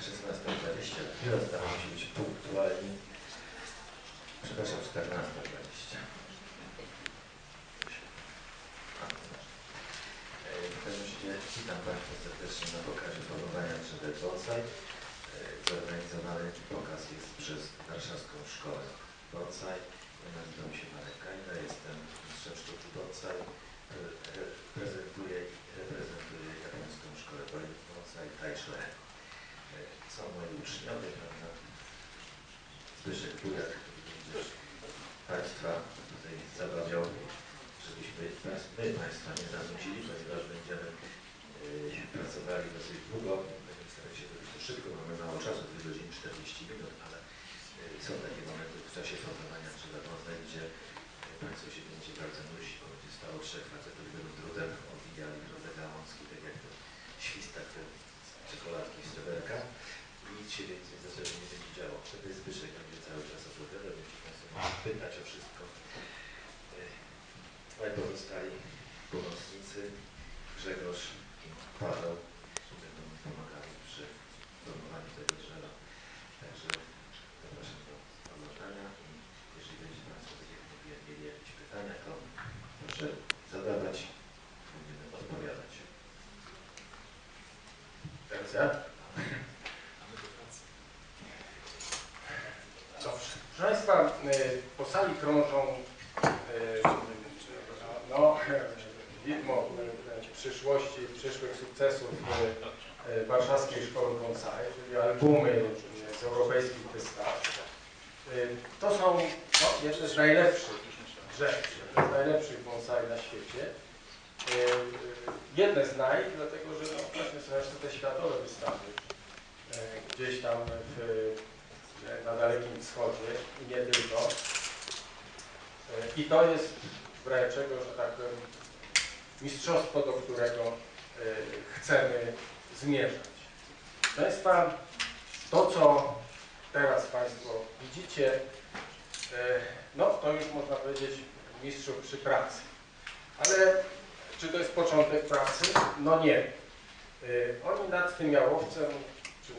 16.20. Staramy się być punktualni. Przepraszam, 14.20. W każdym razie witam Państwa serdecznie na pokazie formowania 3D Bonsai. Zorganizowany pokaz jest przez Warszawską Szkołę Bonsai. Nazywam się Marek Kajda, jestem mistrzem sztuki Bonsai. Re- re- Prezentuję i reprezentuję japońską szkołę Bonsai Taisho. E, Są moi uczniowie, prawda? Zbyszek Bujak, również Państwa tutaj zabawiał, żebyśmy my Państwa nie zanudzili, ponieważ będziemy yy, pracowali dosyć długo. Będziemy starać się zrobić to szybko, mamy mało czasu, 2 godziny 40 minut, ale yy, są takie momenty w czasie formowania trzeba poznać, gdzie yy, Państwo się będziecie bardzo nudzić, bo będzie stało trzech facetów, będą drudem owijali drodze gałązki, tak jak to świstak te czekoladki z nic się więcej w zasadzie nie będzie działo. Wtedy Zbyszek będzie cały czas opowiadał, będziecie Państwo pytać o wszystko. Dwaj pozostali pomocnicy, Grzegorz i Paweł, będą pomagali przy formowaniu tego drzewa. Także zapraszam do oglądania i jeżeli będzie Państwo, tak jak mówiłem, mieli jakieś pytania, to proszę zadawać, będziemy odpowiadać. Teraz ja? Dobrze. Proszę Państwa, y, po sali krążą y, no, widmo y, przyszłości, przyszłych sukcesów Warszawskiej Szkoły Bonsai, czyli albumy z europejskich wystaw. To są no, jedne z najlepszych jedne z najlepszych bonsai na świecie. Jedne z naj, dlatego że no, właśnie są jeszcze te światowe wystawy gdzieś tam w na Dalekim Wschodzie i nie tylko. E, I to jest w razie czego, że tak powiem, mistrzostwo, do którego e, chcemy zmierzać. Proszę Państwa, to co teraz Państwo widzicie, e, no to już można powiedzieć mistrzów przy pracy. Ale czy to jest początek pracy? No nie. Oni nad tym jałowcem, czy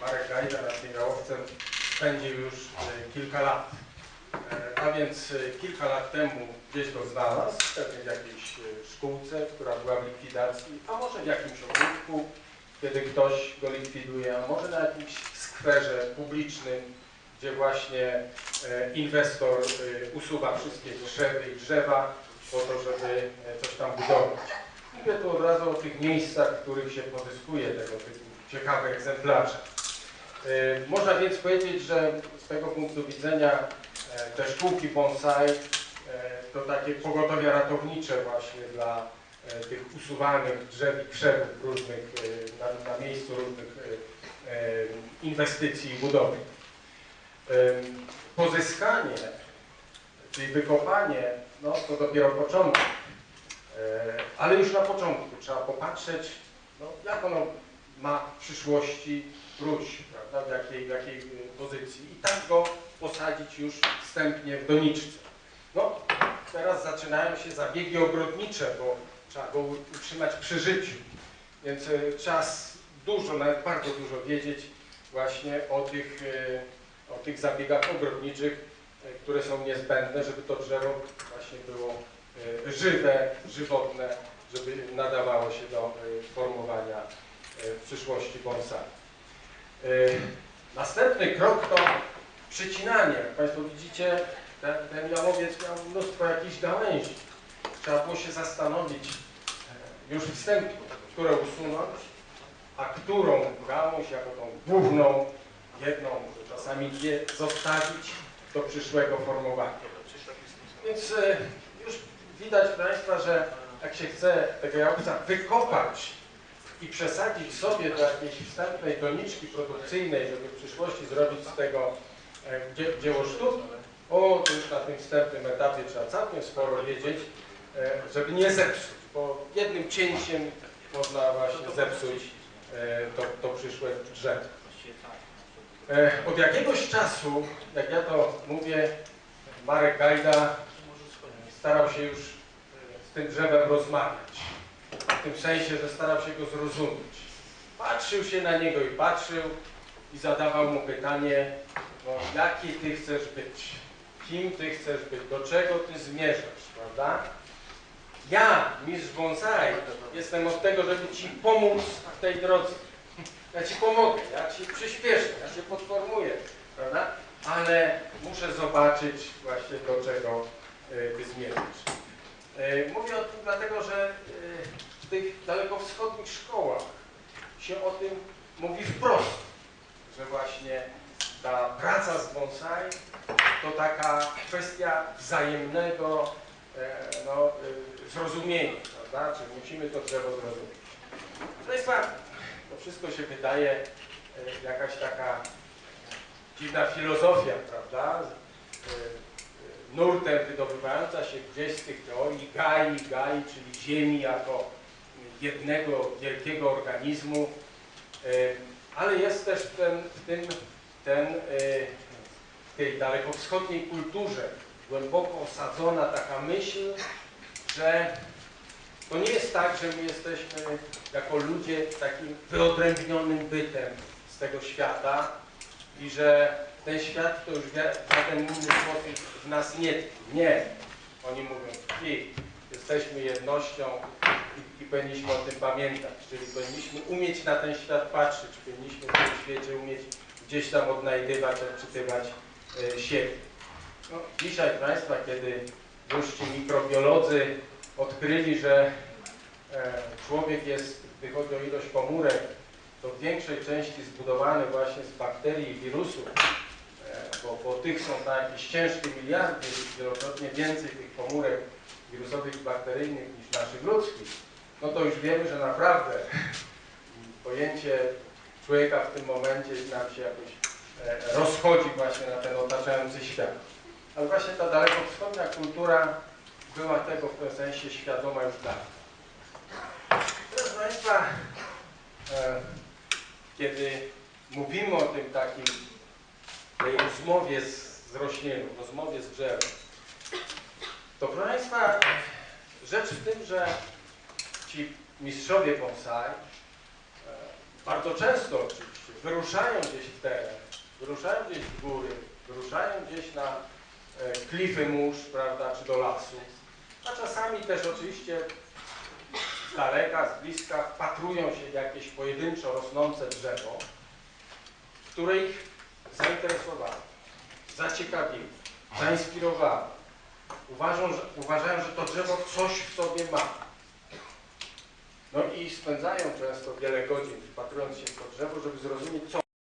Marek Gajda nad tym jałowcem spędził już e, kilka lat. E, A więc e, kilka lat temu gdzieś go znalazł, pewnie w jakiejś szkółce, która była w likwidacji, a może w jakimś ogródku, kiedy ktoś go likwiduje, a może na jakimś skwerze publicznym, gdzie właśnie inwestor usuwa wszystkie krzewy i drzewa po to, żeby coś tam budować. Mówię tu od razu o tych miejscach, w których się pozyskuje tego typu ciekawe egzemplarze. E, Można więc powiedzieć, że z tego punktu widzenia e, te szkółki bonsai e, to takie pogotowia ratownicze właśnie dla tych usuwanych drzew i krzewów różnych, na, na miejscu różnych inwestycji i budowy. Pozyskanie, czyli wykopanie, no to dopiero początek. Ale już na początku trzeba popatrzeć, no, jak ono ma w przyszłości wróć, prawda, w jakiej, w jakiej y, pozycji i tak go posadzić już wstępnie w doniczce. No, teraz zaczynają się zabiegi ogrodnicze, bo trzeba go utrzymać przy życiu, więc y, trzeba s- dużo, nawet bardzo dużo wiedzieć właśnie o tych, y, o tych zabiegach ogrodniczych, y, które są niezbędne, żeby to drzewo właśnie było y, żywe, żywotne, żeby nadawało się do y, formowania y, w przyszłości bonsai. Y, Następny krok to przycinanie. Jak Państwo widzicie, ten, ten jałowiec miał mnóstwo jakichś gałęzi. Trzeba było się zastanowić e, już wstępnie, które usunąć, a którą gałąź, jako tą główną, jedną, czasami dwie, zostawić do przyszłego formowania. Więc e, już widać, Państwa, że jak się chce tego jałowca wykopać i przesadzić sobie do jakiejś wstępnej doniczki produkcyjnej, żeby w przyszłości zrobić z tego e, dzie- dzieło sztuki, o, to już na tym wstępnym etapie trzeba całkiem sporo wiedzieć, e, żeby nie zepsuć, bo jednym cięciem można właśnie zepsuć e, to, to przyszłe drzewo. Od jakiegoś czasu, jak ja to mówię, Marek Gajda starał się już z tym drzewem rozmawiać. Tym sensie, że starał się go zrozumieć. Patrzył się na niego i patrzył i zadawał mu pytanie, no, jaki ty chcesz być, kim ty chcesz być, do czego ty zmierzasz, prawda? Ja, mistrz bonsai, jestem od tego, żeby ci pomóc w tej drodze. Ja ci pomogę, ja ci przyspieszę, ja cię podformuję, prawda? Ale muszę zobaczyć właśnie do czego ty zmierzasz. Y, Mówię o tym dlatego, że y, w tych dalekowschodnich szkołach się o tym mówi wprost, że właśnie ta praca z bonsai to taka kwestia wzajemnego e, no, y, zrozumienia, prawda? Czyli musimy to drzewo zrozumieć. Proszę Państwa, to wszystko się wydaje e, jakaś taka dziwna filozofia, prawda? E, e, Nurtem wydobywająca się gdzieś z tych teorii Gai, Gai, czyli Ziemi jako jednego wielkiego organizmu, ale jest też ten, w tym, ten, e, w tej dalekowschodniej kulturze głęboko osadzona taka myśl, że to nie jest tak, że my jesteśmy jako ludzie takim wyodrębnionym bytem z tego świata i że ten świat to już żaden inny sposób w nas nie tkwi. Nie. Oni mówią, tkwi. Jesteśmy jednością i, i powinniśmy o tym pamiętać. Czyli powinniśmy umieć na ten świat patrzeć, powinniśmy w tym świecie umieć gdzieś tam odnajdywać, odczytywać e, siebie. No, dzisiaj, Państwa, kiedy już ci mikrobiolodzy odkryli, że e, człowiek jest, gdy chodzi o ilość komórek, to w większej części zbudowany właśnie z bakterii i wirusów, bo, bo tych są na jakieś ciężkie miliardy, wielokrotnie więcej tych komórek wirusowych i bakteryjnych niż naszych ludzkich, no to już wiemy, że naprawdę pojęcie człowieka w tym momencie nam się jakoś e, rozchodzi właśnie na ten otaczający świat. Ale właśnie ta dalekowschodnia kultura była tego w pewnym sensie świadoma już dawno. Proszę Państwa, e, kiedy mówimy o tym takim, tej rozmowie z, z rośliną, rozmowie z drzewem, to proszę Państwa, rzecz w tym, że ci mistrzowie bonsai e, bardzo często oczywiście wyruszają gdzieś w teren, wyruszają gdzieś w góry, wyruszają gdzieś na e, klify mórz, prawda, czy do lasu, a czasami też oczywiście z daleka, z bliska wpatrują się w jakieś pojedynczo rosnące drzewo, które ich zainteresowało, zaciekawiło, zainspirowało. Uważają, że, uważają, że to drzewo coś w sobie ma. No i spędzają często wiele godzin wpatrując się w to drzewo, żeby zrozumieć, co